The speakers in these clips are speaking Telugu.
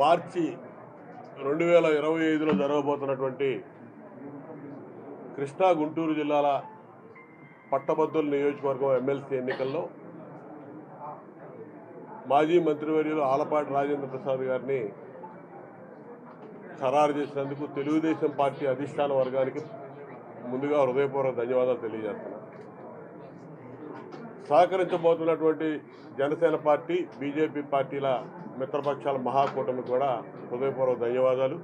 మార్చి రెండు వేల ఇరవై ఐదులో జరగబోతున్నటువంటి కృష్ణా గుంటూరు జిల్లాల పట్టభద్రుల నియోజకవర్గం ఎమ్మెల్సీ ఎన్నికల్లో మాజీ మంత్రివర్యులు ఆలపాటి రాజేంద్ర ప్రసాద్ గారిని ఖరారు చేసినందుకు తెలుగుదేశం పార్టీ అధిష్టాన వర్గానికి ముందుగా హృదయపూర్వక ధన్యవాదాలు తెలియజేస్తున్నాను. సహకరించబోతున్నటువంటి జనసేన పార్టీ బీజేపీ పార్టీల మిత్రపక్షాల మహాకూటమి కూడా హృదయపూర్వక ధన్యవాదాలు.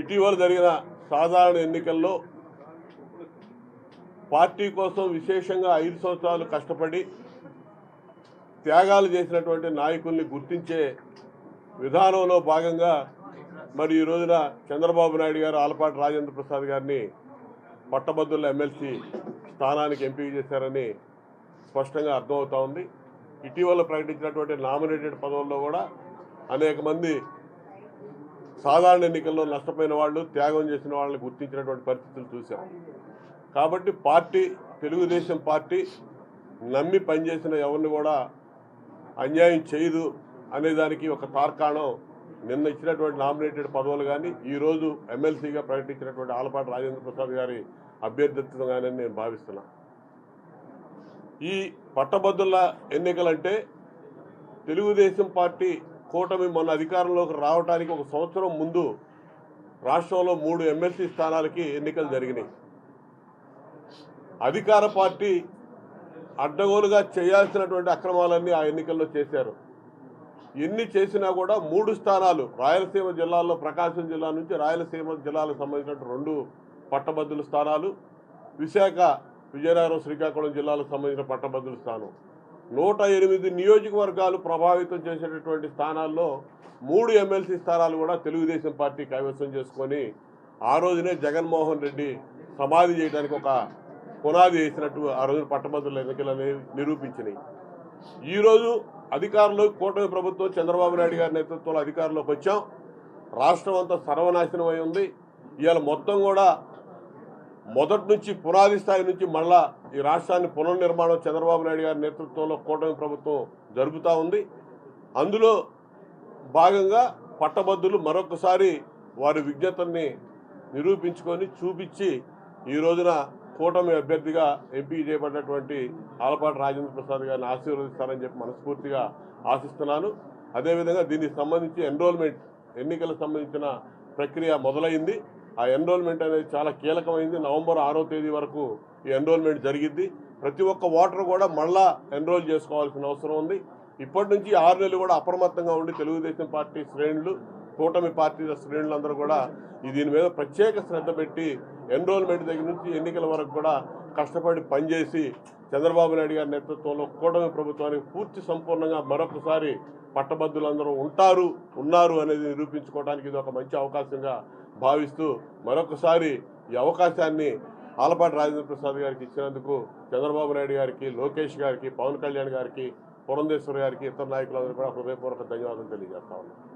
ఇటీవల జరిగిన సాధారణ ఎన్నికల్లో పార్టీ కోసం విశేషంగా ఐదు సంవత్సరాలు కష్టపడి త్యాగాలు చేసినటువంటి నాయకుల్ని గుర్తించే విధానంలో భాగంగా మరి ఈ రోజున చంద్రబాబు నాయుడు గారు ఆలపాటి రాజేంద్ర ప్రసాద్ గారిని పట్టభద్రుల ఎమ్మెల్సీ స్థానానికి ఎంపిక చేశారని స్పష్టంగా అర్థమవుతా ఉంది. ఇటీవల ప్రకటించినటువంటి నామినేటెడ్ పదవుల్లో కూడా అనేక మంది సాధారణ ఎన్నికల్లో నష్టపోయిన వాళ్ళు త్యాగం చేసిన వాళ్ళని గుర్తించినటువంటి పరిస్థితులు చూసాం కాబట్టి పార్టీ తెలుగుదేశం పార్టీ నమ్మి పనిచేసిన ఎవరిని కూడా అన్యాయం చేయదు అనేదానికి ఒక తార్కాణం నిన్న ఇచ్చినటువంటి నామినేటెడ్ పదవులు కానీ ఈరోజు ఎమ్మెల్సీగా ప్రకటించినటువంటి ఆలపాటి రాజేంద్ర ప్రసాద్ గారి అభ్యర్థిత్వం కానీ నేను భావిస్తున్నా. ఈ పట్టభద్రుల ఎన్నికలంటే తెలుగుదేశం పార్టీ కూటమి మొన్న అధికారంలోకి రావడానికి ఒక సంవత్సరం ముందు రాష్ట్రంలో మూడు ఎమ్మెల్సీ స్థానాలకి ఎన్నికలు జరిగినాయి. అధికార పార్టీ అడ్డగోలుగా చేయాల్సినటువంటి అక్రమాలన్నీ ఆ ఎన్నికల్లో చేశారు. ఎన్ని చేసినా కూడా మూడు స్థానాలు రాయలసీమ జిల్లాల్లో ప్రకాశం జిల్లా నుంచి రాయలసీమ జిల్లాలకు సంబంధించిన రెండు పట్టభద్రుల స్థానాలు విశాఖ విజయనగరం శ్రీకాకుళం జిల్లాలకు సంబంధించిన పట్టభద్రుల స్థానం. నూట ఎనిమిది నియోజకవర్గాలు ప్రభావితం చేసేటటువంటి స్థానాల్లో మూడు ఎమ్మెల్సీ స్థానాలు కూడా తెలుగుదేశం పార్టీ కైవసం చేసుకొని ఆ రోజునే జగన్మోహన్ రెడ్డి సమాధి చేయడానికి ఒక పునాది వేసినట్టు ఆ రోజు పట్టభద్రుల అనేవి నిరూపించినాయి. ఈరోజు అధికారంలో కూటమి ప్రభుత్వం చంద్రబాబు నాయుడు గారి నేతృత్వంలో అధికారంలోకి వచ్చాం. రాష్ట్రం అంతా సర్వనాశనం అయి ఉంది. ఇవాళ మొత్తం కూడా మొదటి నుంచి పునాది స్థాయి నుంచి మళ్ళా ఈ రాష్ట్రాన్ని పునర్నిర్మాణం చంద్రబాబు నాయుడు గారి నేతృత్వంలో కూటమి ప్రభుత్వం జరుపుతూ ఉంది. అందులో భాగంగా పట్టభద్రులు మరొకసారి వారి విజ్ఞతల్ని నిరూపించుకొని చూపించి ఈ రోజున కూటమి అభ్యర్థిగా ఎంపీ చేయబడినటువంటి ఆలపాటి రాజేంద్ర ప్రసాద్ గారిని ఆశీర్వదిస్తారని చెప్పి మనస్ఫూర్తిగా ఆశిస్తున్నాను. అదేవిధంగా దీనికి సంబంధించి ఎన్రోల్మెంట్ ఎన్నికలకు సంబంధించిన ప్రక్రియ మొదలైంది. ఆ ఎన్రోల్మెంట్ అనేది చాలా కీలకమైంది. నవంబర్ ఆరో తేదీ వరకు ఈ ఎన్రోల్మెంట్ జరిగింది ప్రతి ఒక్క ఓటర్ కూడా మళ్ళా ఎన్రోల్ చేసుకోవాల్సిన అవసరం ఉంది. ఇప్పటి నుంచి ఆరు నెలలు కూడా అప్రమత్తంగా ఉండి తెలుగుదేశం పార్టీ శ్రేణులు కూటమి పార్టీల శ్రేణులందరూ కూడా ఈ దీని మీద ప్రత్యేక శ్రద్ధ పెట్టి ఎన్రోల్మెంట్ దగ్గర నుంచి ఎన్నికల వరకు కూడా కష్టపడి పనిచేసి చంద్రబాబు నాయుడు గారి నేతృత్వంలో కూటమి ప్రభుత్వానికి పూర్తి సంపూర్ణంగా మరొకసారి పట్టభద్రులందరూ ఉంటారు ఉన్నారు అనేది నిరూపించుకోవడానికి ఇది ఒక మంచి అవకాశంగా భావిస్తూ మరొకసారి ఈ అవకాశాన్ని ఆలపాటి రాజేంద్ర ప్రసాద్ గారికి ఇచ్చినందుకు చంద్రబాబు నాయుడు గారికి లోకేష్ గారికి పవన్ కళ్యాణ్ గారికి పురంధేశ్వర్ గారికి ఇతర నాయకులందరూ కూడా హృదయపూర్వక ధన్యవాదాలు తెలియజేస్తా ఉన్నాను